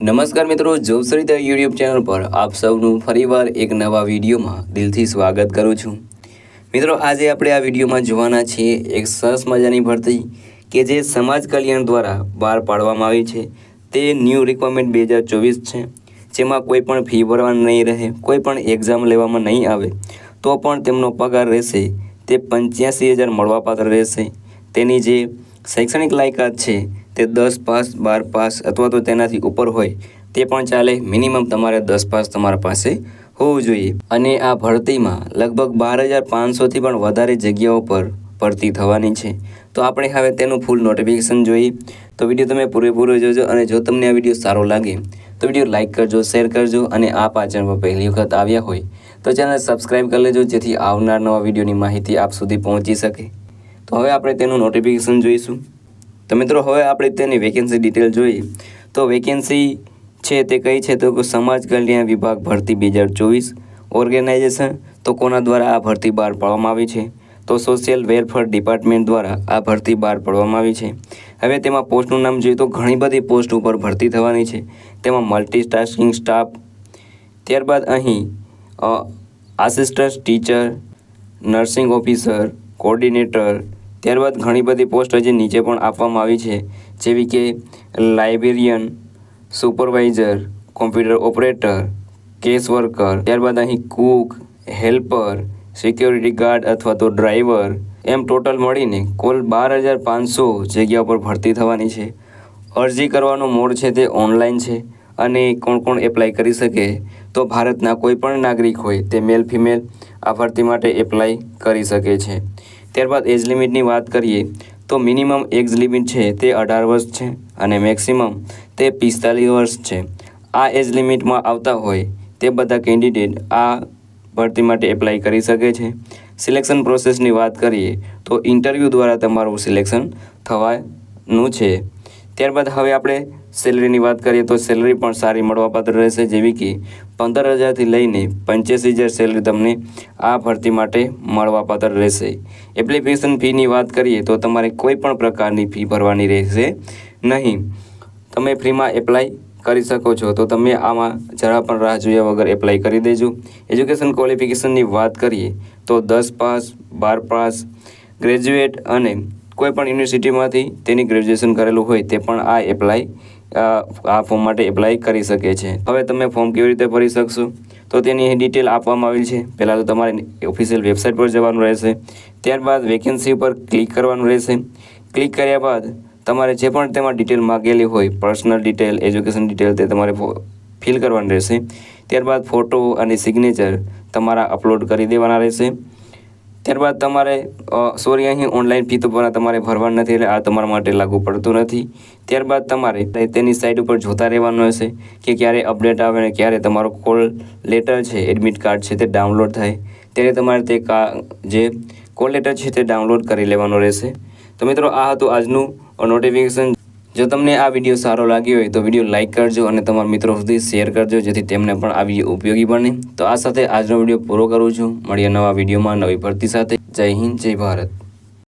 નમસ્કાર મિત્રો જોસરિતા YouTube channel પર આપ સૌનું ફરીવાર એક નવા વિડીયોમાં દિલથી સ્વાગત કરું છું. મિત્રો, આજે આપણે આ વિડીયોમાં જોવાના છીએ એક સરસ મજાની ભરતી કે જે સમાજ કલ્યાણ દ્વારા બહાર પાડવામાં આવી છે. તે ન્યૂ રિક્વાયરમેન્ટ બે હજાર ચોવીસ છે. જેમાં કોઈ પણ ફી ભરવાની નહીં રહે, કોઈ પણ એક્ઝામ લેવામાં નહીં આવે, તો પણ તેમનો પગાર રહેશે. તે પંચ્યાસી હજાર મળવાપાત્ર રહેશે. તેની જે શૈક્ષણિક લાયકાત છે તે દસ પાસ, બાર પાસ અથવા તો તેનાથી ઉપર હોય, તે પણ ચાલે. મિનિમમ તમારે દસ પાસ તમારા પાસે હોવું જોઈએ. અને આ ભરતીમાં લગભગ બાર હજાર પાંચસોથી પણ વધારે જગ્યાઓ પર ભરતી થવાની છે. તો આપણે હવે તેનું ફૂલ નોટિફિકેશન જોઈએ તો વીડિયો તમે પૂરેપૂરો જોજો અને જો તમને આ વીડિયો સારો લાગે, તો વીડિયો લાઇક કરજો શેર કરજો અને આ પાચન પર પહેલી વખત આવ્યા હોય, તો ચેનલ સબસ્ક્રાઈબ કરી લેજો જેથી આવનાર નવા વિડીયોની માહિતી આપ સુધી પહોંચી શકે. તો હવે આપણે તેનું નોટિફિકેશન જોઈશું. તો મિત્રો, હવે આપણે તેની વેકેન્સી ડિટેલ જોઈએ. તો વેકેન્સી છે તે કઈ છે? તો સમાજ કલ્યાણ વિભાગ ભરતી બે હજાર ચોવીસ ઓર્ગેનાઇઝેશન તો કોના દ્વારા આ ભરતી બહાર પાડવામાં આવી છે? તો સોશિયલ વેલફેર ડિપાર્ટમેન્ટ દ્વારા આ ભરતી બહાર પાડવામાં આવી છે. હવે તેમાં પોસ્ટનું નામ જોઈએ તો ઘણી બધી પોસ્ટ ઉપર ભરતી થવાની છે. તેમાં મલ્ટીટાસ્કિંગ સ્ટાફ ત્યારબાદ અહીં assistant teacher nursing officer coordinator ત્યારબાદ ઘણી બધી પોસ્ટ હજી નીચે પણ આપવામાં આવી છે. જેવી કે librarian, supervisor, computer operator case worker ત્યારબાદ અહીં કૂક, હેલ્પર, સિક્યોરિટી ગાર્ડ અથવા તો ડ્રાઈવર એમ ટોટલ મળીને કુલ બાર હજાર પાંચસો જગ્યા પર ભરતી થવાની છે. અરજી કરવાનો મોડ છે તે ઓનલાઈન છે અને કોણ કોણ એપ્લાય કરી શકે તો ભારતના કોઈ પણ નાગરિક હોય તે મેલ ફિમેલ આ ભરતી માટે એપ્લાય કરી શકે છે. ત્યારબાદ એજ લિમિટની વાત કરીએ, તો મિનિમમ એજ લિમિટ છે તે અઢાર વર્ષ છે અને મેક્સિમમ તે પિસ્તાલીસ વર્ષ છે. આ એજ લિમિટમાં આવતા હોય તે બધા કેન્ડિડેટ આ ભરતી માટે એપ્લાય કરી શકે છે. સિલેક્શન પ્રોસેસની વાત કરીએ, તો ઇન્ટરવ્યૂ દ્વારા તમારું સિલેક્શન થવાનું છે. ત્યારબાદ હવે આપણે સેલરીની વાત કરીએ, તો સેલરી પણ સારી મળવાપાત્ર રહેશે, જેવી કે પંદર હજારથી લઈને પંચ્યાસી હજાર સેલરી તમને આ ભરતી માટે મળવાપાત્ર રહેશે. એપ્લિકેશન ફીની વાત કરીએ તો તમારે કોઈ પણ પ્રકારની ફી ભરવાની રહેશે નહીં. તમે ફ્રીમાં એપ્લાય કરી શકો છો. તો તમે આમાં જરા પણ રાહ જોયા વગર એપ્લાય કરી દેજો. એજ્યુકેશન ક્વોલિફિકેશનની વાત કરીએ તો દસ પાસ, બાર પાસ ગ્રેજ્યુએટ અને કોઈપણ યુનિવર્સિટીમાંથી તેની ગ્રેજ્યુએશન કરેલું હોય તે પણ આ એપ્લાય આ ફોર્મ માટે એપ્લાય કરી શકે છે. હવે તમે ફોર્મ કેવી રીતે ભરી શકશો? તો તેની ડિટેલ આપવામાં આવેલી છે. પહેલાં તો તમારે ઓફિશિયલ વેબસાઇટ પર જવાનું રહેશે. ત્યારબાદ વેકેન્સી પર ક્લિક કરવાનું રહેશે. ક્લિક કર્યા બાદ તમારે જે પણ તેમાં ડિટેલ માગેલી હોય પર્સનલ ડિટેલ એજ્યુકેશન ડિટેલ તે તમારે ફિલ કરવાનું રહેશે. ત્યારબાદ ફોટો અને સિગ્નેચર તમારા અપલોડ કરી દેવાના રહેશે. ત્યારબાદ તમારે સોરી અહીં ઓનલાઈન ફી તો તમારે ભરવાનું નથી, એટલે આ તમારા માટે લાગુ પડતું નથી. ત્યારબાદ તમારે તેની સાઇટ ઉપર જોતા રહેવાનું હશે કે ક્યારે અપડેટ આવે ને ક્યારે તમારો કોલ લેટર છે એડમિટ કાર્ડ છે તે ડાઉનલોડ થાય. ત્યારે તમારે તે કા, જે કોલ લેટર છે તે ડાઉનલોડ કરી લેવાનો રહેશે. તો મિત્રો, આ હતું આજનું નોટિફિકેશન જો તમને આ વીડિયો સારો લાગ્યો હોય તો વીડિયો લાઇક કરજો અને તમારા મિત્રો સુધી શેર કરજો, જેથી તેમને પણ આ વીડિયો ઉપયોગી બને. તો આ સાથે આજનો વીડિયો પૂરો કરું છું. મળીએ નવા વિડીયોમાં નવી ભરતી સાથે. જય હિન્દ, જય ભારત.